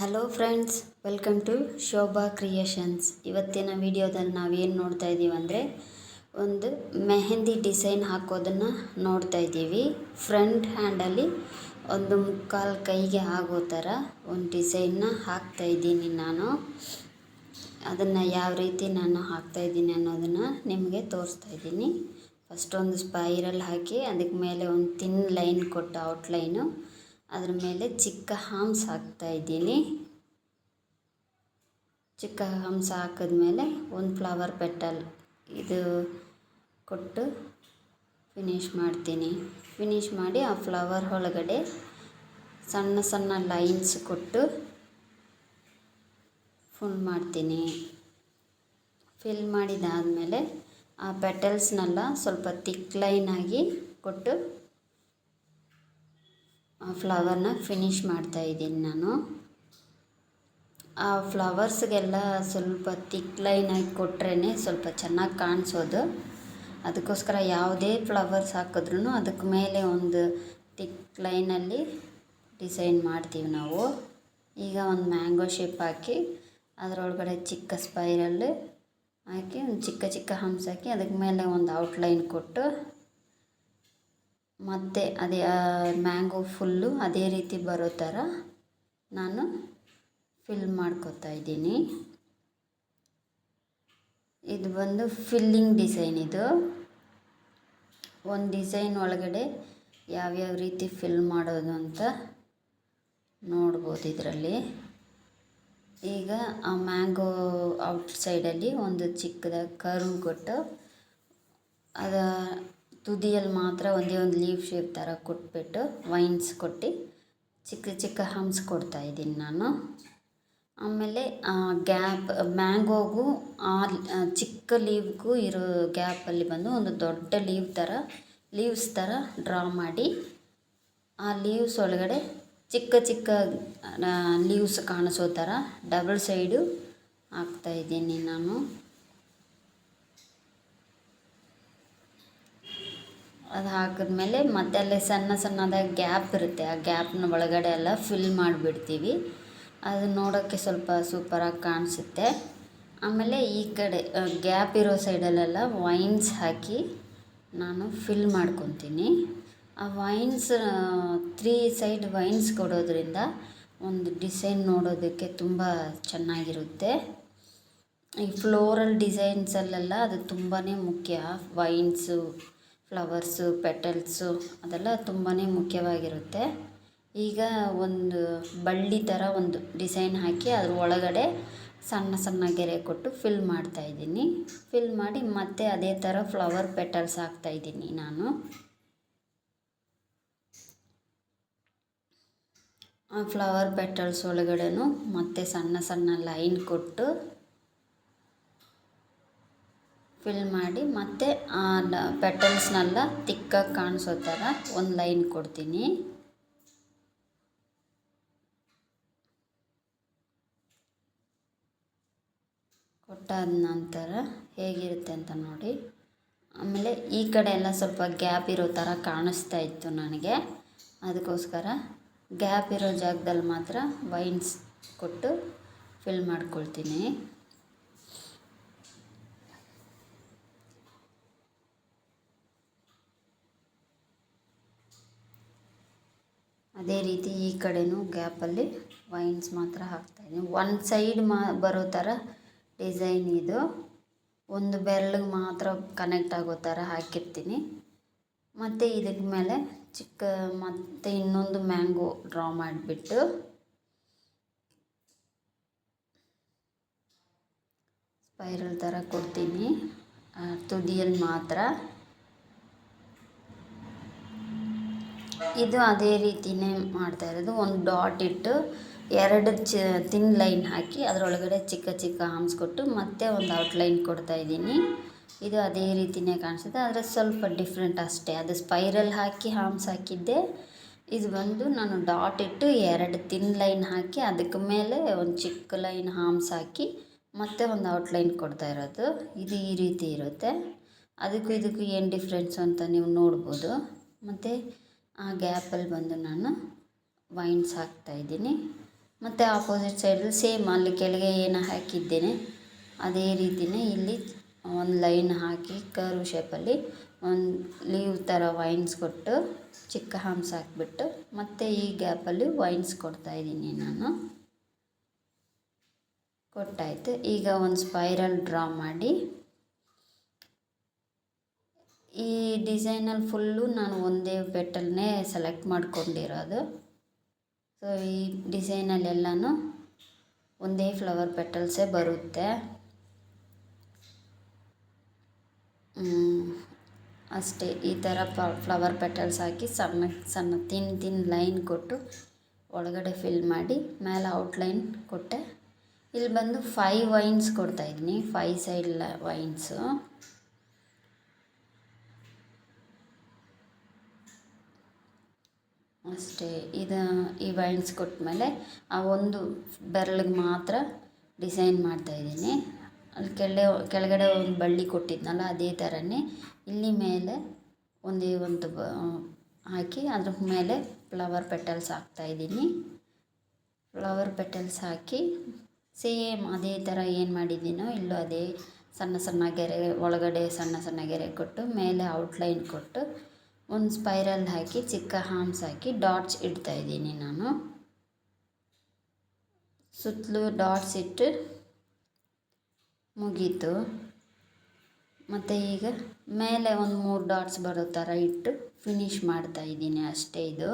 Hello friends welcome to Shobha creations ಇವತ್ತಿನ ವಿಡಿಯೋದಲ್ಲಿ ನಾವೇನು ನೋಡ್ತಾ ಇದ್ದೀವಿ ಅಂದರೆ ಒಂದು ಮೆಹಂದಿ ಡಿಸೈನ್ ಹಾಕೋದನ್ನು ನೋಡ್ತಾ ಇದ್ದೀವಿ ಫ್ರಂಟ್ ಹ್ಯಾಂಡಲ್ಲಿ ಒಂದು ಮುಕ್ಕಾಲು ಕೈಗೆ ಆಗೋ ಥರ ಒಂದು ಡಿಸೈನ್ನ ಹಾಕ್ತಾ ಇದ್ದೀನಿ ನಾನು. ಅದನ್ನು ಯಾವ ರೀತಿ ನಾನು ಹಾಕ್ತಾ ಇದ್ದೀನಿ ಅನ್ನೋದನ್ನು ನಿಮಗೆ ತೋರಿಸ್ತಾ ಇದ್ದೀನಿ. ಫಸ್ಟ್ ಒಂದು ಸ್ಪೈರಲ್ ಹಾಕಿ, ಅದಕ್ಕೆ ಮೇಲೆ ಒಂದು ತಿನ್ ಲೈನ್ ಕೊಟ್ಟು ಔಟ್ಲೈನು ಅದ್ರ ಮೇಲೆ ಚಿಕ್ಕ ಹಾಮ್ಸ್ ಹಾಕ್ತಾ ಇದ್ದೀನಿ. ಚಿಕ್ಕ ಹಂಸ ಹಾಕಿದ್ಮೇಲೆ ಒಂದು ಫ್ಲವರ್ ಪೆಟಲ್ ಇದು ಕೊಟ್ಟು ಫಿನಿಷ್ ಮಾಡ್ತೀನಿ. ಫಿನಿಷ್ ಮಾಡಿ ಆ ಫ್ಲವರ್ ಒಳಗಡೆ ಸಣ್ಣ ಸಣ್ಣ ಲೈನ್ಸ್ ಕೊಟ್ಟು ಫುಲ್ ಮಾಡ್ತೀನಿ. ಫಿಲ್ ಮಾಡಿದಾದಮೇಲೆ ಆ ಪೆಟಲ್ಸ್ನೆಲ್ಲ ಸ್ವಲ್ಪ ತಿಕ್ ಲೈನಾಗಿ ಕೊಟ್ಟು ಆ ಫ್ಲವರ್ನ ಫಿನಿಶ್ ಮಾಡ್ತಾ ಇದ್ದೀನಿ ನಾನು. ಆ ಫ್ಲವರ್ಸ್ಗೆಲ್ಲ ಸ್ವಲ್ಪ ತಿಕ್ ಲೈನಾಗಿ ಕೊಟ್ರೇ ಸ್ವಲ್ಪ ಚೆನ್ನಾಗಿ ಕಾಣಿಸೋದು. ಅದಕ್ಕೋಸ್ಕರ ಯಾವುದೇ ಫ್ಲವರ್ಸ್ ಹಾಕಿದ್ರೂ ಅದಕ್ಕೆ ಮೇಲೆ ಒಂದು ತಿಕ್ ಲೈನಲ್ಲಿ ಡಿಸೈನ್ ಮಾಡ್ತೀವಿ ನಾವು. ಈಗ ಒಂದು ಮ್ಯಾಂಗೋ ಶೇಪ್ ಹಾಕಿ ಅದರೊಳಗಡೆ ಚಿಕ್ಕ ಸ್ಪೈರಲ್ ಹಾಕಿ ಒಂದು ಚಿಕ್ಕ ಚಿಕ್ಕ ಹಂಪ್ಸ್ ಹಾಕಿ ಅದಕ್ಕೆ ಮೇಲೆ ಒಂದು ಔಟ್ಲೈನ್ ಕೊಟ್ಟು ಮತ್ತು ಅದೇ ಮ್ಯಾಂಗೋ ಫುಲ್ಲು ಅದೇ ರೀತಿ ಬರೋ ಥರ ನಾನು ಫಿಲ್ ಮಾಡ್ಕೊತಾ ಇದ್ದೀನಿ. ಇದು ಬಂದು ಫಿಲ್ಲಿಂಗ್ ಡಿಸೈನ್ ಇದು. ಒಂದು ಡಿಸೈನ್ ಒಳಗಡೆ ಯಾವ್ಯಾವ ರೀತಿ ಫಿಲ್ ಮಾಡೋದು ಅಂತ ನೋಡ್ಬೋದು ಇದರಲ್ಲಿ. ಈಗ ಆ ಮ್ಯಾಂಗೋ ಔಟ್ಸೈಡಲ್ಲಿ ಒಂದು ಚಿಕ್ಕದಾಗಿ ಕರ್ವ್ ಕೊಟ್ಟು ಅದ ತುದಿಯಲ್ಲಿ ಮಾತ್ರ ಒಂದೇ ಒಂದು ಲೀವ್ ಶೇಪ್ ಥರ ಕೊಟ್ಬಿಟ್ಟು ವೈನ್ಸ್ ಕೊಟ್ಟು ಚಿಕ್ಕ ಚಿಕ್ಕ ಹಂಪ್ಸ್ ಕೊಡ್ತಾ ಇದ್ದೀನಿ ನಾನು. ಆಮೇಲೆ ಗ್ಯಾಪ್ ಮ್ಯಾಂಗೋಗೂ ಆ ಚಿಕ್ಕ ಲೀವ್ಗೂ ಇರೋ ಗ್ಯಾಪಲ್ಲಿ ಬಂದು ಒಂದು ದೊಡ್ಡ ಲೀವ್ ಥರ ಲೀವ್ಸ್ ಥರ ಡ್ರಾ ಮಾಡಿ ಆ ಲೀವ್ಸ್ ಒಳಗಡೆ ಚಿಕ್ಕ ಚಿಕ್ಕ ಲೀವ್ಸ್ ಕಾಣಿಸೋ ಥರ ಡಬಲ್ ಸೈಡು ಹಾಕ್ತಾಯಿದ್ದೀನಿ ನಾನು. ಅದು ಹಾಕಿದ್ಮೇಲೆ ಮತ್ತೆ ಅಲ್ಲಿ ಸಣ್ಣ ಸಣ್ಣದಾಗಿ ಗ್ಯಾಪ್ ಇರುತ್ತೆ. ಆ ಗ್ಯಾಪ್ನ ಒಳಗಡೆ ಎಲ್ಲ ಫಿಲ್ ಮಾಡಿಬಿಡ್ತೀವಿ. ಅದು ನೋಡೋಕ್ಕೆ ಸ್ವಲ್ಪ ಸೂಪರಾಗಿ ಕಾಣಿಸುತ್ತೆ. ಆಮೇಲೆ ಈ ಕಡೆ ಗ್ಯಾಪ್ ಇರೋ ಸೈಡಲ್ಲೆಲ್ಲ ವೈನ್ಸ್ ಹಾಕಿ ನಾನು ಫಿಲ್ ಮಾಡ್ಕೊತೀನಿ. ಆ ವೈನ್ಸ್ ತ್ರೀ ಸೈಡ್ ವೈನ್ಸ್ ಕೊಡೋದ್ರಿಂದ ಒಂದು ಡಿಸೈನ್ ನೋಡೋದಕ್ಕೆ ತುಂಬ ಚೆನ್ನಾಗಿರುತ್ತೆ. ಈ ಫ್ಲೋರಲ್ ಡಿಸೈನ್ಸಲ್ಲೆಲ್ಲ ಅದು ತುಂಬಾ ಮುಖ್ಯ ವೈನ್ಸು. ಫ್ಲವರ್ಸು, ಪೆಟಲ್ಸು ಅದೆಲ್ಲ ತುಂಬಾ ಮುಖ್ಯವಾಗಿರುತ್ತೆ. ಈಗ ಒಂದು ಬಳ್ಳಿ ಥರ ಒಂದು ಡಿಸೈನ್ ಹಾಕಿ ಅದ್ರ ಒಳಗಡೆ ಸಣ್ಣ ಸಣ್ಣ ಗೆರೆ ಕೊಟ್ಟು ಫಿಲ್ ಮಾಡ್ತಾಯಿದ್ದೀನಿ ಫಿಲ್ ಮಾಡಿ ಮತ್ತೆ ಅದೇ ಥರ ಫ್ಲವರ್ ಪೆಟಲ್ಸ್ ಹಾಕ್ತಾಯಿದ್ದೀನಿ ನಾನು. ಆ ಫ್ಲವರ್ ಪೆಟಲ್ಸ್ ಒಳಗಡೆನೂ ಮತ್ತೆ ಸಣ್ಣ ಸಣ್ಣ ಲೈನ್ ಕೊಟ್ಟು ಫಿಲ್ ಮಾಡಿ ಮತ್ತೆ ಆ ಪೆಟಲ್ಸ್ನೆಲ್ಲ ತಿಕ್ಕಾಗಿ ಕಾಣಿಸೋ ಥರ ಒಂದು ಲೈನ್ ಕೊಡ್ತೀನಿ. ಕೊಟ್ಟಾದ ನಂತರ ಹೇಗಿರುತ್ತೆ ಅಂತ ನೋಡಿ. ಆಮೇಲೆ ಈ ಕಡೆ ಎಲ್ಲ ಸ್ವಲ್ಪ ಗ್ಯಾಪ್ ಇರೋ ಥರ ಕಾಣಿಸ್ತಾ ಇತ್ತು ನನಗೆ. ಅದಕ್ಕೋಸ್ಕರ ಗ್ಯಾಪ್ ಇರೋ ಜಾಗದಲ್ಲಿ ಮಾತ್ರ ವೈನ್ಸ್ ಕೊಟ್ಟು ಫಿಲ್ ಮಾಡ್ಕೊಳ್ತೀನಿ. ಅದೇ ರೀತಿ ಈ ಕಡೆನೂ ಗ್ಯಾಪಲ್ಲಿ ವೈನ್ಸ್ ಮಾತ್ರ ಹಾಕ್ತಾಯಿದ್ದೀನಿ ಒನ್ ಸೈಡ್ ಮಾ ಬರೋ ಥರ ಡಿಸೈನ್ ಇದು. ಒಂದು ಬೆರಳಿಗೆ ಮಾತ್ರ ಕನೆಕ್ಟ್ ಆಗೋ ಥರ ಹಾಕಿರ್ತೀನಿ. ಮತ್ತು ಇದಕ್ಕೆ ಮೇಲೆ ಚಿಕ್ಕ ಮತ್ತು ಇನ್ನೊಂದು ಮ್ಯಾಂಗೋ ಡ್ರಾ ಮಾಡಿಬಿಟ್ಟು ಸ್ಪೈರಲ್ ಥರ ಕೊಡ್ತೀನಿ. ತುದಿಯಲ್ಲಿ ಮಾತ್ರ ಇದು ಅದೇ ರೀತಿಯೇ ಮಾಡ್ತಾ ಇರೋದು. ಒಂದು ಡಾಟ್ ಇಟ್ಟು ಎರಡು ಚ ತಿನ್ ಲೈನ್ ಹಾಕಿ ಅದರೊಳಗಡೆ ಚಿಕ್ಕ ಚಿಕ್ಕ ಆಮ್ಸ್ ಕೊಟ್ಟು ಮತ್ತೆ ಒಂದು ಔಟ್ಲೈನ್ ಕೊಡ್ತಾ ಇದ್ದೀನಿ. ಇದು ಅದೇ ರೀತಿಯೇ ಕಾಣಿಸುತ್ತೆ. ಆದರೆ ಸ್ವಲ್ಪ ಡಿಫ್ರೆಂಟ್ ಅಷ್ಟೇ. ಅದು ಸ್ಪೈರಲ್ ಹಾಕಿ ಹಾಮ್ಸ್ ಹಾಕಿದ್ದೆ. ಇದು ಬಂದು ನಾನು ಡಾಟ್ ಇಟ್ಟು ಎರಡು ತಿನ್ ಲೈನ್ ಹಾಕಿ ಅದಕ್ಕೆ ಮೇಲೆ ಒಂದು ಚಿಕ್ಕ ಲೈನ್ ಹಾಮ್ಸ್ ಹಾಕಿ ಮತ್ತೆ ಒಂದು ಔಟ್ಲೈನ್ ಕೊಡ್ತಾ ಇರೋದು. ಇದು ಈ ರೀತಿ ಇರುತ್ತೆ. ಅದಕ್ಕೂ ಇದಕ್ಕೂ ಏನು ಡಿಫ್ರೆನ್ಸು ಅಂತ ನೀವು ನೋಡ್ಬೋದು. ಮತ್ತು ಆ ಗ್ಯಾಪಲ್ಲಿ ಬಂದು ನಾನು ವೈನ್ಸ್ ಹಾಕ್ತಾಯಿದ್ದೀನಿ ಮತ್ತು ಆಪೋಸಿಟ್ ಸೈಡಲ್ಲಿ ಸೇಮ್ ಅಲ್ಲಿ ಕೆಳಗೆ ಏನು ಹಾಕಿದ್ದೇನೆ. ಅದೇ ರೀತಿಯೇ ಇಲ್ಲಿ ಒಂದು ಲೈನ್ ಹಾಕಿ ಕರ್ವ್ ಶೇಪಲ್ಲಿ ಒಂದು ಲೀವ್ ಥರ ವೈನ್ಸ್ ಕೊಟ್ಟು ಚಿಕ್ಕ ಹಂಪ್ಸ್ ಹಾಕಿಬಿಟ್ಟು ಮತ್ತು ಈ ಗ್ಯಾಪಲ್ಲಿ ವೈನ್ಸ್ ಕೊಡ್ತಾಯಿದ್ದೀನಿ ನಾನು. ಕೊಟ್ಟಾಯಿತು. ಈಗ ಒಂದು ಸ್ಪೈರಲ್ ಡ್ರಾ ಮಾಡಿ ಈ ಡಿಸೈನಲ್ಲಿ ಫುಲ್ಲು ನಾನು ಒಂದೇ ಪೆಟಲ್ನೇ ಸೆಲೆಕ್ಟ್ ಮಾಡ್ಕೊಂಡಿರೋದು. ಸೊ ಈ ಡಿಸೈನಲ್ಲೆಲ್ಲನೂ ಒಂದೇ ಫ್ಲವರ್ ಪೆಟಲ್ಸೇ ಬರುತ್ತೆ. ಅಷ್ಟೇ. ಈ ಥರ ಫ್ಲವರ್ ಪೆಟಲ್ಸ್ ಹಾಕಿ ಸಣ್ಣ ಸಣ್ಣ ತಿನ್ ತಿನ್ ಲೈನ್ ಕೊಟ್ಟು ಒಳಗಡೆ ಫಿಲ್ ಮಾಡಿ ಮೇಲೆ ಔಟ್ಲೈನ್ ಕೊಟ್ಟೆ. ಇಲ್ಲಿ ಬಂದು ಫೈವ್ ವೈನ್ಸ್ ಕೊಡ್ತಾಯಿದ್ದೀನಿ ಫೈ ಸೈಡ್ ವೈನ್ಸು ಅಷ್ಟೇ, ಇದು, ಈ ವೈನ್ಸ್ ಕೊಟ್ಟಮೇಲೆ ಆ ಒಂದು ಬೆರಳಿಗೆ ಮಾತ್ರ ಡಿಸೈನ್ ಮಾಡ್ತಾಯಿದ್ದೀನಿ ಅಲ್ಲಿ ಕೆಳಗೆ ಕೆಳಗಡೆ ಒಂದು ಬಳ್ಳಿ ಕೊಟ್ಟಿದ್ನಲ್ಲ, ಅದೇ ಥರನೇ ಇಲ್ಲಿ ಮೇಲೆ ಒಂದೇ ಒಂದು ಹಾಕಿ ಅದ್ರ ಮೇಲೆ ಫ್ಲವರ್ ಪೆಟಲ್ಸ್ ಹಾಕ್ತಾಯಿದ್ದೀನಿ ಫ್ಲವರ್ ಪೆಟಲ್ಸ್ ಹಾಕಿ ಸೇಮ್ ಅದೇ ಥರ ಏನು ಮಾಡಿದ್ದೀನೋ ಇಲ್ಲೂ ಅದೇ ಸಣ್ಣ ಸಣ್ಣ ಗೆರೆ ಒಳಗಡೆ ಸಣ್ಣ ಸಣ್ಣ ಗೆರೆ ಕೊಟ್ಟು ಮೇಲೆ ಔಟ್ಲೈನ್ ಕೊಟ್ಟು ಒಂದು ಸ್ಪೈರಲ್ ಹಾಕಿ, ಚಿಕ್ಕ ಹಾಮ್ಸ್ ಹಾಕಿ ಡಾಟ್ಸ್ ಇಡ್ತಾ ಇದ್ದೀನಿ ನಾನು. ಸುತ್ತಲೂ ಡಾಟ್ಸ್ ಇಟ್ಟು ಮುಗೀತು. ಮತ್ತು ಈಗ ಮೇಲೆ ಒಂದು ಮೂರು ಡಾಟ್ಸ್ ಬರೋ ಥರ ಇಟ್ಟು ಫಿನಿಶ್ ಮಾಡ್ತಾ ಇದ್ದೀನಿ ಅಷ್ಟೇ ಇದು.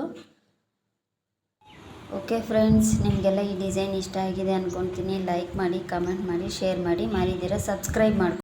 ಓಕೆ ಫ್ರೆಂಡ್ಸ್, ನಿಮಗೆಲ್ಲ ಈ ಡಿಸೈನ್ ಇಷ್ಟ ಆಗಿದೆ ಅಂದ್ಕೊತೀನಿ ಲೈಕ್ ಮಾಡಿ, ಕಮೆಂಟ್ ಮಾಡಿ, ಶೇರ್ ಮಾಡಿ. ಮಾಡಿದ್ದೀರಾ ಸಬ್ಸ್ಕ್ರೈಬ್ ಮಾಡ್ಕೊ